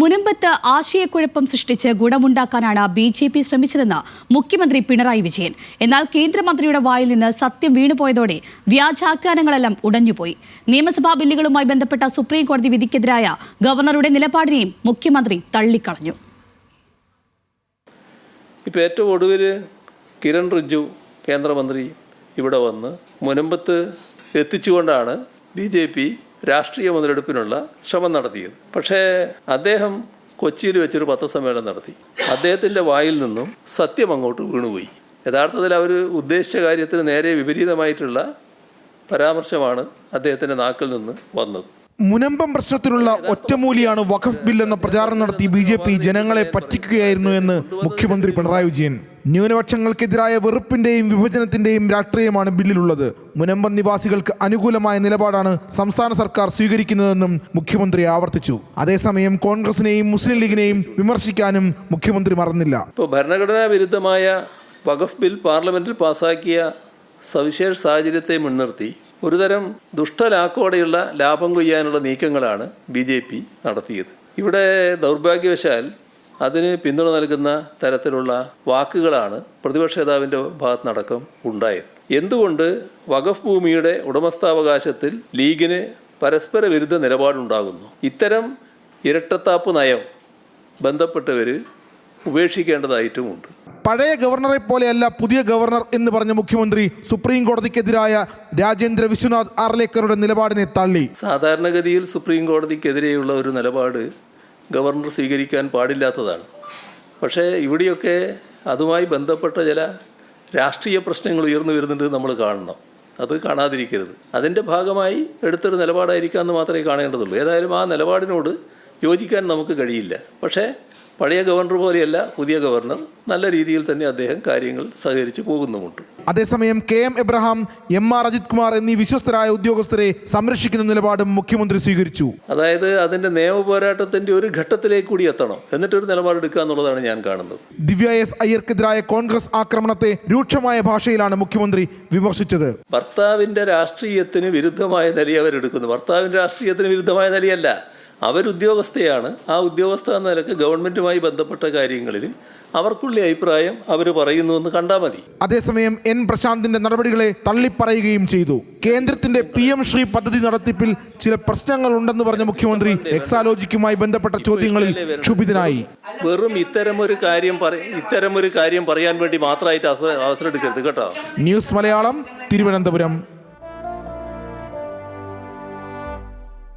മുനമ്പത്ത് ആശയക്കുഴപ്പം സൃഷ്ടിച്ച് ഗുണമുണ്ടാക്കാനാണ് ബി ജെ പി ശ്രമിച്ചതെന്ന് മുഖ്യമന്ത്രി പിണറായി വിജയൻ. എന്നാൽ കേന്ദ്രമന്ത്രിയുടെ വായിൽ നിന്ന് സത്യം വീണുപോയതോടെ വ്യാജാഖ്യാനങ്ങളെല്ലാം ഉടഞ്ഞുപോയി. നിയമസഭാ ബില്ലുകളുമായി ബന്ധപ്പെട്ട സുപ്രീം കോടതി വിധിക്കെതിരായ ഗവർണറുടെ നിലപാടിനെയും മുഖ്യമന്ത്രി തള്ളിക്കളഞ്ഞു. ഇപ്പോൾ ഏറ്റവും ഒടുവിൽ കിരൺ റിജ്ജു കേന്ദ്രമന്ത്രി ഇവിടെ വന്ന് മുനമ്പത്ത് എത്തിച്ചുകൊണ്ടാണ് ബി ജെ പി രാഷ്ട്രീയ മുതലെടുപ്പിനുള്ള ശ്രമം നടത്തിയത്. പക്ഷേ അദ്ദേഹം കൊച്ചിയിൽ വെച്ചൊരു പത്രസമ്മേളനം നടത്തി. അദ്ദേഹത്തിന്റെ വായിൽ നിന്നും സത്യം അങ്ങോട്ട് വീണുപോയി. യഥാർത്ഥത്തിൽ അവർ ഉദ്ദേശിച്ച കാര്യത്തിന് നേരെ വിപരീതമായിട്ടുള്ള പരാമർശമാണ് അദ്ദേഹത്തിന്റെ നാക്കിൽ നിന്ന് വന്നത്. മുനമ്പം പ്രശ്നത്തിനുള്ള ഒറ്റമൂലിയാണ് വഖഫ് ബിൽ എന്ന പ്രചാരണം നടത്തി ബി ജെ പി ജനങ്ങളെ പറ്റിക്കുകയായിരുന്നു എന്ന് മുഖ്യമന്ത്രി പിണറായി വിജയൻ. ന്യൂനപക്ഷങ്ങൾക്കെതിരായ വെറുപ്പിന്റെയും വിഭജനത്തിന്റെയും രാഷ്ട്രീയമാണ് ബില്ലിലുള്ളത്. മുനമ്പം നിവാസികൾക്ക് അനുകൂലമായ നിലപാടാണ് സംസ്ഥാന സർക്കാർ സ്വീകരിക്കുന്നതെന്നും മുഖ്യമന്ത്രി ആവർത്തിച്ചു. അതേസമയം കോൺഗ്രസിനെയും മുസ്ലിം ലീഗിനെയും വിമർശിക്കാനും മുഖ്യമന്ത്രി മറന്നില്ല. ഭരണഘടനാ വിരുദ്ധമായ വഖഫ് ബിൽ പാർലമെന്റിൽ പാസാക്കിയ സവിശേഷ സാഹചര്യത്തെ മുൻനിർത്തി ഒരുതരം ദുഷ്ടലാക്കോടെയുള്ള ലാഭം കൊയ്യാനുള്ള നീക്കങ്ങളാണ് ബി ജെ പി നടത്തിയത്. ഇവിടെ ദൗർഭാഗ്യവശാൽ അതിന് പിന്തുണ നൽകുന്ന തരത്തിലുള്ള വാക്കുകളാണ് പ്രതിപക്ഷ നേതാവിന്റെ ഭാഗത്തുനിന്നടക്കം ഉണ്ടായത്. എന്തുകൊണ്ട് വഖഫ് ഭൂമിയുടെ ഉടമസ്ഥാവകാശത്തിൽ ലീഗിന് പരസ്പര വിരുദ്ധ നിലപാടുണ്ടാകുന്നു? ഇത്തരം ഇരട്ടത്താപ്പ് നയം ബന്ധപ്പെട്ടവർ ഉപേക്ഷിക്കേണ്ടതായിട്ടുമുണ്ട്. പഴയ ഗവർണറെ പോലെയല്ല പുതിയ ഗവർണർ എന്ന് പറഞ്ഞ മുഖ്യമന്ത്രി സുപ്രീം കോടതിക്കെതിരായ രാജേന്ദ്ര വിശ്വനാഥ് ആർലേക്കറുടെ നിലപാടിനെ തള്ളി. സാധാരണഗതിയിൽ സുപ്രീം കോടതിക്കെതിരെയുള്ള ഒരു നിലപാട് ഗവർണർ സ്വീകരിക്കാൻ പാടില്ലാത്തതാണ്. പക്ഷേ ഇവിടെയൊക്കെ അതുമായി ബന്ധപ്പെട്ട ചില രാഷ്ട്രീയ പ്രശ്നങ്ങൾ ഉയർന്നു വരുന്നുണ്ട് നമ്മൾ കാണണം. അത് കാണാതിരിക്കരുത്. അതിന്റെ ഭാഗമായി എടുത്തൊരു നിലപാടായിരിക്കാമെന്ന് മാത്രമേ കാണേണ്ടതുള്ളൂ. ഏതായാലും ആ നിലപാടിനോട് യോജിക്കാൻ നമുക്ക് കഴിയില്ല. പക്ഷേ പഴയ ഗവർണർ പോലെയല്ല പുതിയ ഗവർണർ. നല്ല രീതിയിൽ തന്നെ അദ്ദേഹം കാര്യങ്ങൾ സഹകരിച്ചു പോകുന്നുമുണ്ട്. അതേസമയം K M Abraham M R Ajith Kumar എന്നീ വിശ്വസ്തരായ ഉദ്യോഗസ്ഥരെ സംരക്ഷിക്കുന്ന നിലപാടും മുഖ്യമന്ത്രി സ്വീകരിച്ചു. അതായത് അതിന്റെ നിയമ പോരാട്ടത്തിന്റെ ഒരു ഘട്ടത്തിലേക്ക് കൂടി എത്തണം. എന്നിട്ടൊരു നിലപാടെടുക്കുക എന്നുള്ളതാണ് ഞാൻ കാണുന്നത്. ദിവ്യ എസ് അയ്യർക്കെതിരായ കോൺഗ്രസ് ആക്രമണത്തെ രൂക്ഷമായ ഭാഷയിലാണ് മുഖ്യമന്ത്രി വിമർശിച്ചത്. ഭർത്താവിന്റെ രാഷ്ട്രീയത്തിന് വിരുദ്ധമായ നിലയെ അവരെടുക്കുന്നു. ഭർത്താവിന്റെ രാഷ്ട്രീയത്തിന് വിരുദ്ധമായ നിലയല്ല. അവരുദ്യോഗസ്ഥയാണ്. ആ ഉദ്യോഗസ്ഥ എന്ന നിലയ്ക്ക് ഗവൺമെന്റുമായി ബന്ധപ്പെട്ട കാര്യങ്ങളിൽ അവർക്കുള്ള അഭിപ്രായം അവർ പറയുന്നു എന്ന് കണ്ടാൽ മതി. അതേസമയം എൻ പ്രശാന്തിന്റെ നടപടികളെ തള്ളിപ്പറയുകയും ചെയ്തു. കേന്ദ്രത്തിന്റെ പി എം ശ്രീ പദ്ധതി നടത്തിപ്പിൽ ചില പ്രശ്നങ്ങൾ ഉണ്ടെന്ന് പറഞ്ഞ മുഖ്യമന്ത്രി എക്സാലോജിക്കുമായി ബന്ധപ്പെട്ട ചോദ്യങ്ങളിൽ ക്ഷുഭിതനായി. വെറും ഇത്തരമൊരു കാര്യം ഇത്തരമൊരു കാര്യം പറയാൻ വേണ്ടി മാത്രമായിട്ട് അവസരം എടുക്കരുത് കേട്ടോ. ന്യൂസ് മലയാളം തിരുവനന്തപുരം.